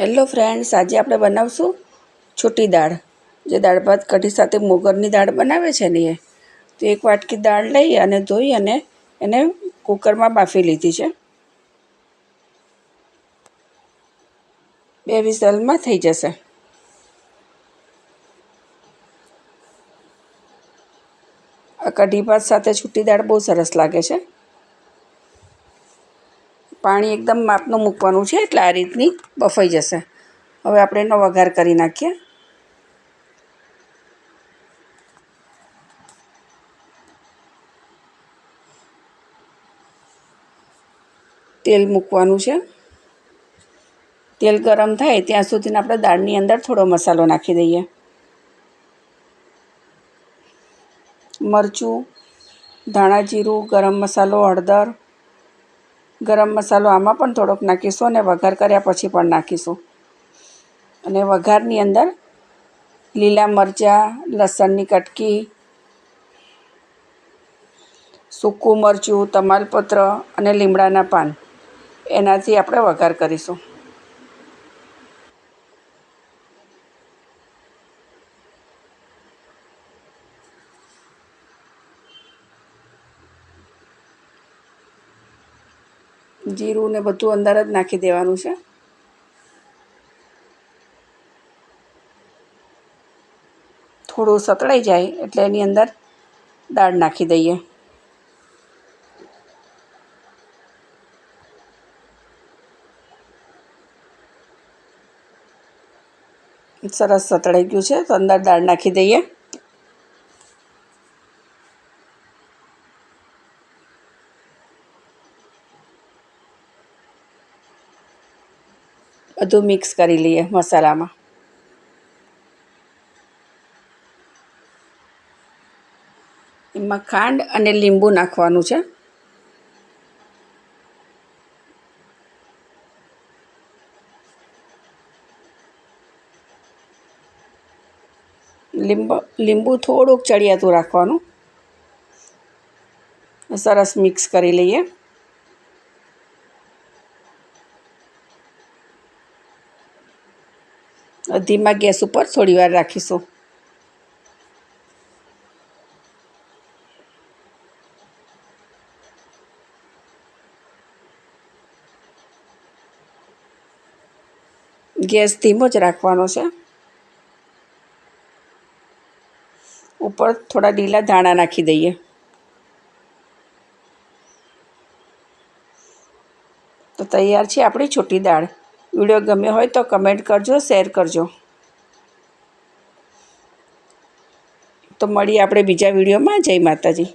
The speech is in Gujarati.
હેલો ફ્રેન્ડ્સ આજે આપણે બનાવશું છૂટી દાળ. જે દાળ ભાત કઢી સાથે મોગરની દાળ બનાવે છે ને એ. તો એક વાટકી દાળ લઈ અને ધોઈ અને એને કુકરમાં બાફી લીધી છે. બે વિસલમાં થઈ જશે. આ કઢી ભાત સાથે છૂટી દાળ બહુ સરસ લાગે છે. પાણી એકદમ માપનું મૂકવાનું છે એટલે આ રીતની બફાઈ જશે. હવે આપણે એનો વઘાર કરી નાખીએ. તેલ મૂકવાનું છે. તેલ ગરમ થાય ત્યાં સુધીને આપણે દાળની અંદર થોડો મસાલો નાખી દઈએ. મરચું, ધાણા જીરું, ગરમ મસાલો, હળદર ગરમ મસાલો આમાં પણ થોડોક નાખીશું અને વઘાર કર્યા પછી પણ નાખીશું. અને વઘારની અંદર લીલા મરચાં, લસણની કટકી, સૂકું મરચું, તમાલપત્ર અને લીમડાના પાન. એનાથી આપણે વઘાર કરીશું. જીરું ને બધું અંદર જ નાખી દેવાનું છે. થોડું સતળાઈ જાય એટલે એની અંદર દાળ નાખી દઈએ. સરસ સતળાઈ ગયું છે તો અંદર દાળ નાખી દઈએ. બધું મિક્સ કરી લઈએ મસાલામાં. એમાં ખાંડ અને લીંબુ નાખવાનું છે. લીંબુ લીંબુ થોડુંક ચડિયાતું રાખવાનું. સરસ મિક્સ કરી લઈએ. ધીમા ગેસ ઉપર થોડી વાર રાખીશું. ગેસ ધીમો જ રાખવાનો છે. ઉપર થોડા લીલા ધાણા નાખી દઈએ. તો તૈયાર છે આપણી છોટી દાળ. વીડિયો ગમ્યો હોય તો કમેન્ટ કરજો, શેર કરજો. તો મળીએ આપણે બીજા વિડીયોમાં. જય માતાજી.